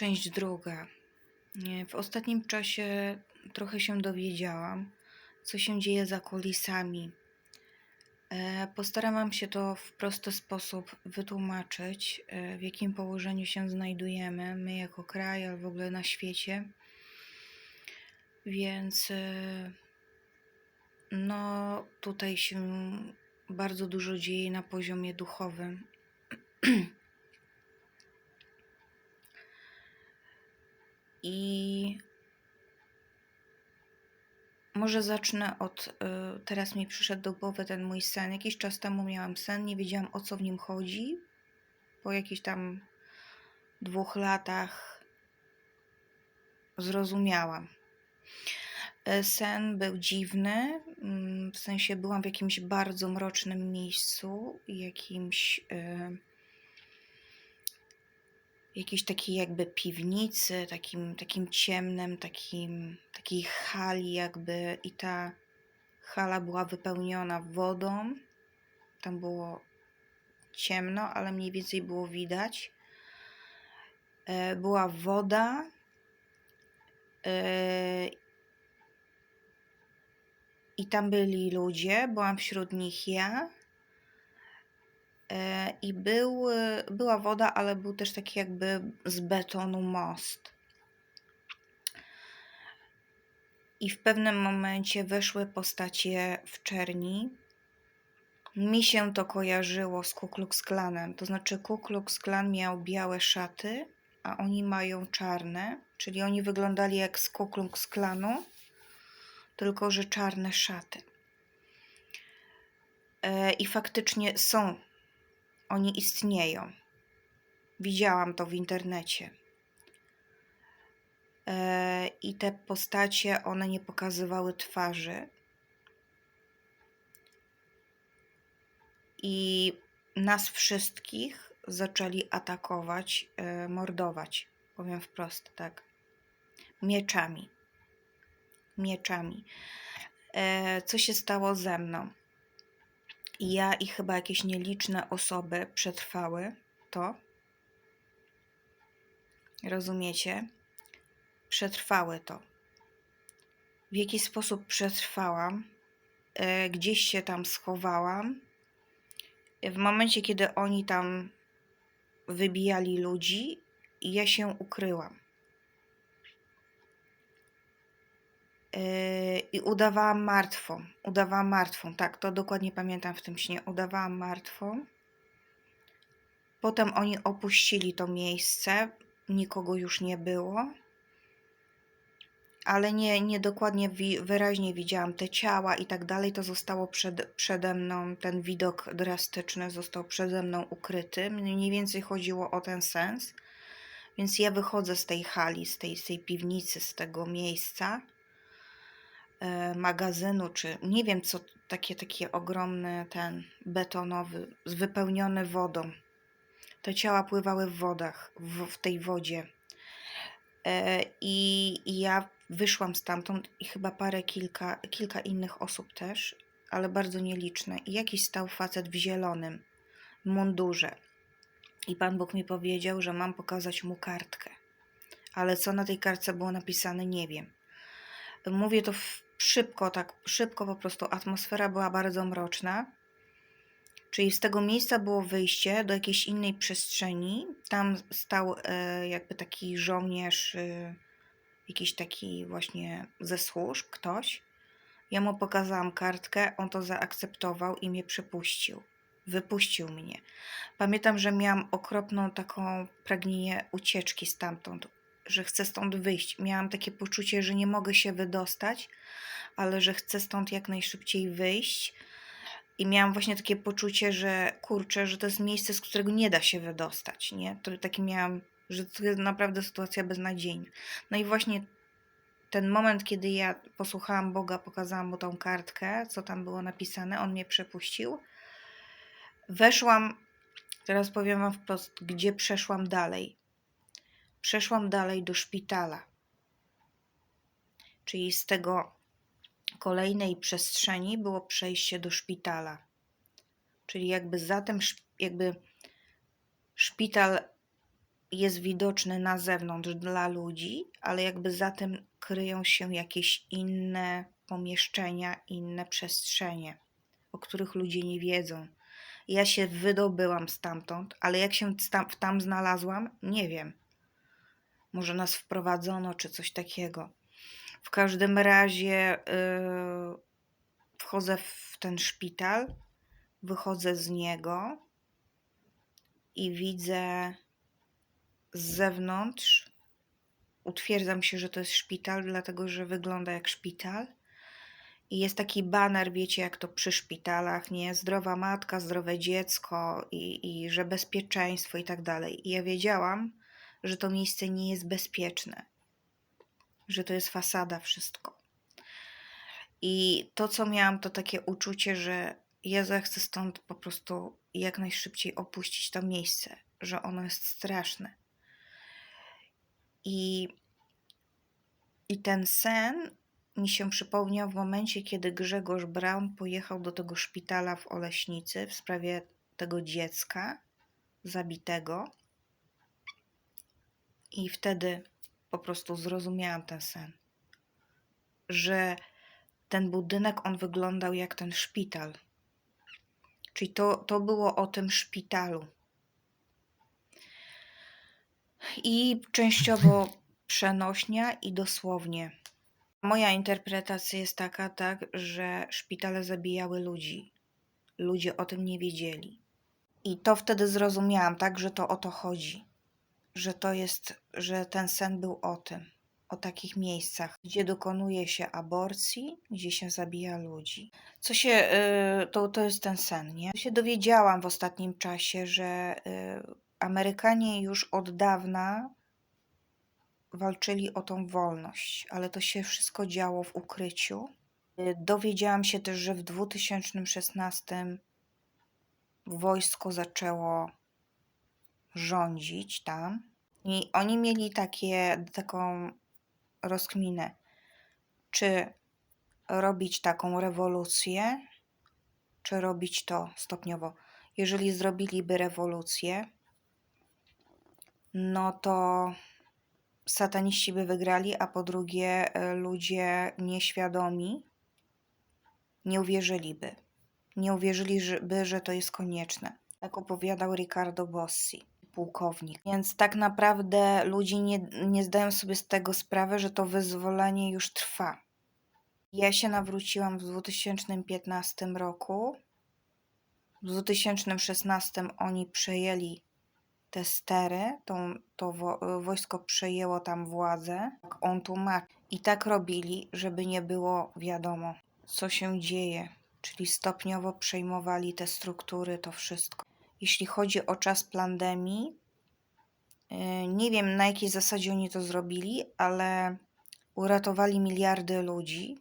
Część druga. W ostatnim czasie trochę się dowiedziałam, co się dzieje za kulisami. E, Postaram się to w prosty sposób wytłumaczyć, e, w jakim położeniu się znajdujemy, my jako kraj, ale w ogóle na świecie. Więc e, no, tutaj się bardzo dużo dzieje na poziomie duchowym. I może zacznę od. y, Teraz mi przyszedł do głowy ten mój sen. Jakiś czas temu miałam sen, nie wiedziałam o co w nim chodzi. Po jakichś tam dwóch latach zrozumiałam. E, Sen był dziwny, mm, w sensie byłam w jakimś bardzo mrocznym miejscu, jakimś. y, jakiejś takiej jakby piwnicy, takim, takim ciemnym, takim, takiej hali jakby i ta hala była wypełniona wodą. Tam było ciemno, ale mniej więcej było widać. E, Była woda. e, I tam byli ludzie, byłam wśród nich ja. E, I był, e, była woda, ale był też taki jakby z betonu most. I w pewnym momencie weszły postacie w czerni. Mi się to kojarzyło z Ku Klux Klanem. To znaczy Ku Klux Klan miał białe szaty, a oni mają czarne. Czyli oni wyglądali jak z Ku Klux Klanu, tylko że czarne szaty. E, I faktycznie są oni istnieją. Widziałam to w internecie. E, I te postacie, one nie pokazywały twarzy. I nas wszystkich zaczęli atakować, e, mordować. Powiem wprost, tak. Mieczami. Mieczami. E, Co się stało ze mną? Ja i chyba jakieś nieliczne osoby przetrwały to. Rozumiecie? Przetrwały to. W jaki sposób przetrwałam? E, Gdzieś się tam schowałam. W momencie, kiedy oni tam wybijali ludzi, ja się ukryłam. Yy, i udawałam martwą. Udawałam martwą, tak, to dokładnie pamiętam w tym śnie. Udawałam martwą. Potem oni opuścili to miejsce, nikogo już nie było. Ale nie, nie dokładnie wi- wyraźnie widziałam te ciała i tak dalej. To zostało przed, przede mną, ten widok drastyczny został przede mną ukryty. Mniej więcej chodziło o ten sens. Więc ja wychodzę z tej hali, z tej, z tej piwnicy, z tego miejsca magazynu, czy nie wiem co, takie, takie ogromny ten betonowy, wypełniony wodą. Te ciała pływały w wodach, w, w tej wodzie. E, I, I ja wyszłam stamtąd i chyba parę, kilka, kilka innych osób też, ale bardzo nieliczne. I jakiś stał facet w zielonym mundurze. I Pan Bóg mi powiedział, że mam pokazać mu kartkę. Ale co na tej kartce było napisane, nie wiem. Mówię to w, szybko, tak szybko po prostu. Atmosfera była bardzo mroczna. Czyli z tego miejsca było wyjście do jakiejś innej przestrzeni. Tam stał e, jakby taki żołnierz, e, jakiś taki właśnie ze służb, ktoś. Ja mu pokazałam kartkę, on to zaakceptował i mnie przepuścił. Wypuścił mnie. Pamiętam, że miałam okropną taką pragnienie ucieczki stamtąd, że chcę stąd wyjść. Miałam takie poczucie, że nie mogę się wydostać, ale że chcę stąd jak najszybciej wyjść. I miałam właśnie takie poczucie, że kurczę, że to jest miejsce, z którego nie da się wydostać, nie? To taki miałam, że to jest naprawdę sytuacja beznadziejna. No i właśnie ten moment, kiedy ja posłuchałam Boga, pokazałam mu tą kartkę, co tam było napisane, on mnie przepuścił. Weszłam, teraz powiem wam wprost, gdzie przeszłam dalej. Przeszłam dalej do szpitala. Czyli z tego kolejnej przestrzeni było przejście do szpitala. Czyli jakby za tym, szp- jakby szpital jest widoczny na zewnątrz dla ludzi, ale jakby za tym kryją się jakieś inne pomieszczenia, inne przestrzenie, o których ludzie nie wiedzą. Ja się wydobyłam stamtąd, ale jak się tam, tam znalazłam, nie wiem. Może nas wprowadzono, czy coś takiego. W każdym razie yy, wchodzę w ten szpital, wychodzę z niego i widzę z zewnątrz. Utwierdzam się, że to jest szpital, dlatego że wygląda jak szpital. I jest taki baner, wiecie, jak to przy szpitalach, nie? Zdrowa matka, zdrowe dziecko i, i że bezpieczeństwo i tak dalej. I ja wiedziałam, że to miejsce nie jest bezpieczne, że to jest fasada, wszystko. I to, co miałam, to takie uczucie, że ja chcę stąd po prostu jak najszybciej opuścić to miejsce, że ono jest straszne. I, i ten sen mi się przypomniał w momencie, kiedy Grzegorz Braun pojechał do tego szpitala w Oleśnicy w sprawie tego dziecka zabitego. I wtedy po prostu zrozumiałam ten sen, że ten budynek on wyglądał jak ten szpital. Czyli to, to było o tym szpitalu. I częściowo przenośnia i dosłownie. Moja interpretacja jest taka, tak, że szpitale zabijały ludzi. Ludzie o tym nie wiedzieli. I to wtedy zrozumiałam, tak, że to o to chodzi. Że to jest, że ten sen był o tym, o takich miejscach, gdzie dokonuje się aborcji, gdzie się zabija ludzi. Co się, yy, to, to jest ten sen, nie? Się dowiedziałam w ostatnim czasie, że yy, Amerykanie już od dawna walczyli o tą wolność, ale to się wszystko działo w ukryciu. Y, dowiedziałam się też, że w 2016 wojsko zaczęło rządzić tam i oni mieli takie, taką rozkminę, czy robić taką rewolucję, czy robić to stopniowo. Jeżeli zrobiliby rewolucję, no to sataniści by wygrali, a po drugie e, ludzie nieświadomi nie uwierzyliby. Nie uwierzyliby, że to jest konieczne. Tak opowiadał Ricardo Bossi, pułkownik. Więc tak naprawdę ludzie nie, nie zdają sobie z tego sprawy, że to wyzwolenie już trwa. Ja się nawróciłam w 2015 roku. W 2016 oni przejęli te stery, to, to wo, wojsko przejęło tam władzę, on tłumaczy. I tak robili, żeby nie było wiadomo, co się dzieje, czyli stopniowo przejmowali te struktury, to wszystko. Jeśli chodzi o czas pandemii, y, nie wiem na jakiej zasadzie oni to zrobili, ale uratowali miliardy ludzi,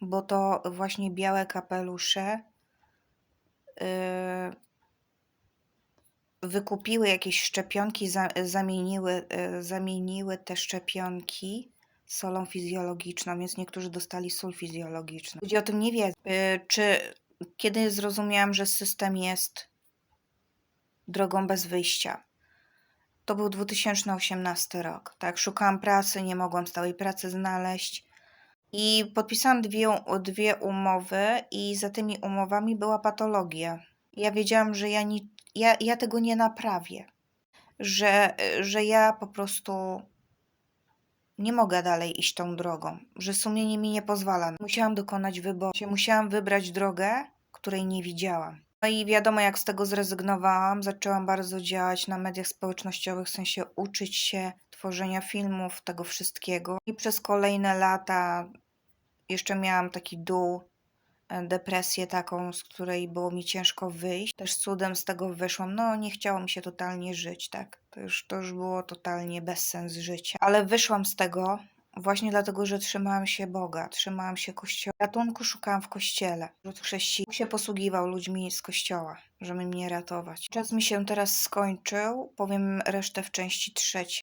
bo to właśnie białe kapelusze y, wykupiły jakieś szczepionki, zamieniły, e, zamieniły te szczepionki solą fizjologiczną, więc niektórzy dostali sól fizjologiczną. Ludzie o tym nie wiedzą. E, czy kiedy zrozumiałam, że system jest drogą bez wyjścia? To był 2018 rok. Tak, szukałam pracy, nie mogłam stałej pracy znaleźć. I podpisałam dwie, dwie umowy, i za tymi umowami była patologia. Ja wiedziałam, że ja ni ja, ja tego nie naprawię, że, że ja po prostu nie mogę dalej iść tą drogą, że sumienie mi nie pozwala. Musiałam dokonać wyboru, musiałam wybrać drogę, której nie widziałam. No i wiadomo, jak z tego zrezygnowałam, zaczęłam bardzo działać na mediach społecznościowych, w sensie uczyć się tworzenia filmów, tego wszystkiego. I przez kolejne lata jeszcze miałam taki dół E, depresję taką, z której było mi ciężko wyjść. Też cudem z tego wyszłam. No, nie chciało mi się totalnie żyć, tak. To już, to już było totalnie bezsens życia. Ale wyszłam z tego właśnie dlatego, że trzymałam się Boga, trzymałam się Kościoła. Ratunku szukałam w Kościele. Chrześcijan się posługiwał ludźmi z Kościoła, żeby mnie ratować. Czas mi się teraz skończył. Powiem resztę w części trzeciej.